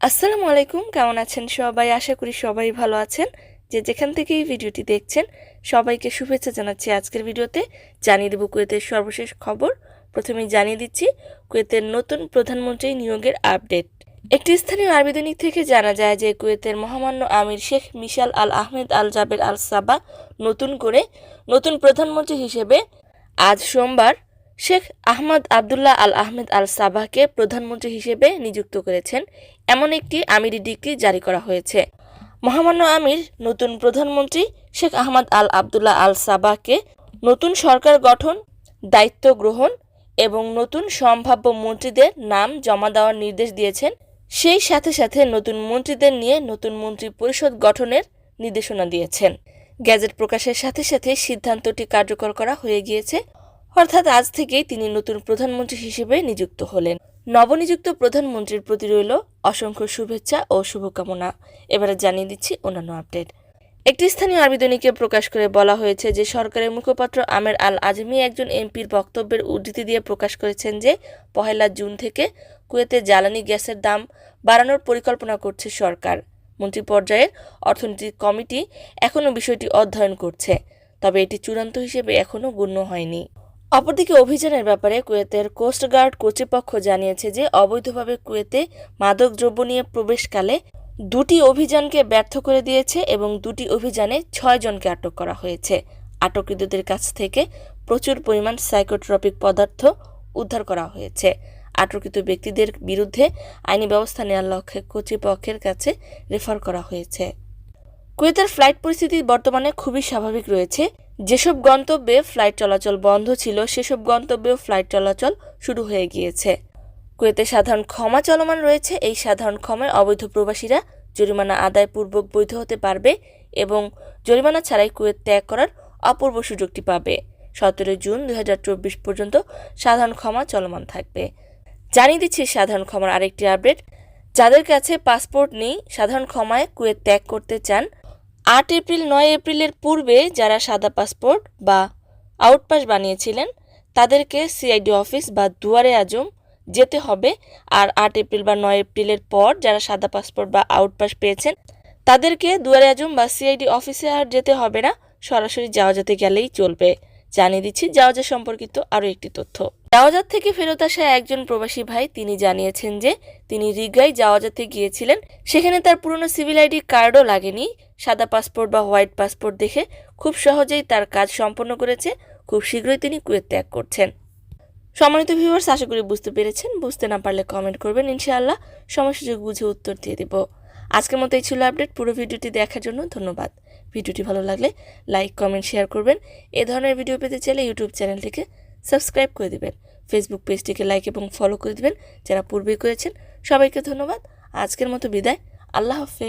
আসসালামু আলাইকুম, কেমন আছেন সবাই? আশা করি সবাই ভালো আছেন। যে যেখান থেকে এই ভিডিওটি দেখছেন, সবাইকে শুভেচ্ছা জানাচ্ছি আজকের ভিডিওতে। জানিয়ে দেব কুয়েতের সর্বশেষ খবর। প্রথমেই জানিয়ে দিচ্ছি, কুয়েতের নতুন প্রধানমন্ত্রী নিয়োগের আপডেট। একটি স্থানীয় আরবি দৈনিক থেকে জানা যায় যে কুয়েতের মহামান্য আমির শেখ মিশাল আল আহমেদ আল জাবের আল সাবা নতুন করে নতুন প্রধানমন্ত্রী হিসেবে আজ সোমবার শেখ আহমদ আবদুল্লাহ আল আহমেদ আল সাবাহকে প্রধানমন্ত্রী হিসেবে নিযুক্ত করেছেন। এমন একটি আমিরি ডিগ্রি জারি করা হয়েছে। মহামান্য আমির নতুন প্রধানমন্ত্রী শেখ আহমদ আল আবদুল্লাহ আল সাবাহকে নতুন সরকার গঠন, দায়িত্ব গ্রহণ এবং নতুন সম্ভাব্য মন্ত্রীদের নাম জমা দেওয়ার নির্দেশ দিয়েছেন। সেই সাথে সাথে নতুন মন্ত্রীদের নিয়ে নতুন মন্ত্রী পরিষদ গঠনের নির্দেশনা দিয়েছেন। গ্যাজেট প্রকাশের সাথে সাথে সিদ্ধান্তটি কার্যকর করা হয়ে গিয়েছে। অর্থাৎ আজ থেকেই তিনি নতুন প্রধানমন্ত্রী হিসেবে নিযুক্ত হলেন। নবনিযুক্ত প্রধানমন্ত্রীর প্রতি রইল অসংখ্য শুভেচ্ছা ও শুভকামনা। এবারে জানিয়ে দিচ্ছি অন্যান্য আপডেট। একটি স্থানীয় আবেদনীকে প্রকাশ করে বলা হয়েছে যে, সরকারের মুখপাত্র আমের আল আজমি একজন এমপির বক্তব্যের উদ্ধৃতি দিয়ে প্রকাশ করেছেন যে, পহেলা জুন থেকে কুয়েতে জ্বালানি গ্যাসের দাম বাড়ানোর পরিকল্পনা করছে সরকার। মন্ত্রী পর্যায়ের অর্থনৈতিক কমিটি এখনও বিষয়টি অধ্যয়ন করছে, তবে এটি চূড়ান্ত হিসেবে এখনও গণ্য হয়নি। অপরদিকে অভিযানের ব্যাপারে কুয়েতের কোস্টগার্ড কর্তৃপক্ষ জানিয়েছে যে, অবৈধভাবে কুয়েতে মাদক দ্রব্য নিয়ে প্রবেশকালে দুটি অভিযানকে ব্যর্থ করে দিয়েছে এবং দুটি অভিযানে ছয় জনকে আটক করা হয়েছে। আটককৃতদের কাছ থেকে প্রচুর পরিমাণ সাইকোট্রপিক পদার্থ উদ্ধার করা হয়েছে। আটককৃত ব্যক্তিদের বিরুদ্ধে আইনি ব্যবস্থা নেওয়ার লক্ষ্যে কর্তৃপক্ষের কাছে রেফার করা হয়েছে। কুয়েতের ফ্লাইট পরিস্থিতি বর্তমানে খুবই স্বাভাবিক রয়েছে। যেসব গন্তব্যে ফ্লাইট চলাচল বন্ধ ছিল, সেসব গন্তব্যেও ফ্লাইট চলাচল শুরু হয়ে গিয়েছে। কুয়েতে সাধারণ ক্ষমা চলমান রয়েছে। এই সাধারণ ক্ষমায় অবৈধ প্রবাসীরা জরিমানা আদায় পূর্বক বৈধ হতে পারবে এবং জরিমানা ছাড়াই কুয়েত ত্যাগ করার অপূর্ব সুযোগটি পাবে। সতেরো জুন দুই হাজার চব্বিশ পর্যন্ত সাধারণ ক্ষমা চলমান থাকবে। জানিয়ে দিচ্ছি সাধারণ ক্ষমার আরেকটি আপডেট। যাদের কাছে পাসপোর্ট নেই, সাধারণ ক্ষমায় কুয়েত ত্যাগ করতে চান আট এপ্রিল, নয় এপ্রিলের পূর্বে যারা সাদা পাসপোর্ট বা আউটপাস বানিয়েছিলেন, তাদেরকে সিআইডি অফিস বা দুয়ারে আজম যেতে হবে। আর আট এপ্রিল বা নয় এপ্রিলের পর যারা সাদা পাসপোর্ট বা আউটপাস পেয়েছেন, তাদেরকে দুয়ারে আজম বা সিআইডি অফিসে আর যেতে হবে না। সরাসরি যাওয়া যেতে গেলেই চলবে। জানিয়ে দিচ্ছি যাওয়াজা সম্পর্কিত আরও একটি তথ্য। যাওয়াজাত থেকে ফেরত আসা একজন প্রবাসী ভাই তিনি জানিয়েছেন যে তিনি রিগায় যাওয়াজাতে গিয়েছিলেন। সেখানে তার পুরনো সিভিল আইডি কার্ডও লাগেনি। সাদা পাসপোর্ট বা হোয়াইট পাসপোর্ট দেখে খুব সহজেই তার কাজ সম্পন্ন করেছে। খুব শীঘ্রই তিনি কুয়েত ত্যাগ করছেন। সম্মানিত ভিউয়ার্স, আশা করি বুঝতে পেরেছেন। বুঝতে না পারলে কমেন্ট করবেন। ইনশাআল্লাহ সময় সুযোগ বুঝে উত্তর দিয়ে দেব। আজকের মতো এই ছিল আপডেট। পুরো ভিডিওটি দেখার জন্য ধন্যবাদ। ভিডিওটি ভালো লাগলে লাইক, কমেন্ট, শেয়ার করবেন। এ ধরনের ভিডিও পেতে চাইলে ইউটিউব চ্যানেলটিকে সাবস্ক্রাইব করে দেবেন। ফেসবুক পেজটিকে লাইক এবং ফলো করে দেবেন যারা পূর্বেই করেছেন। সবাইকে ধন্যবাদ। আজকের মতো বিদায়। আল্লাহ হাফেজ।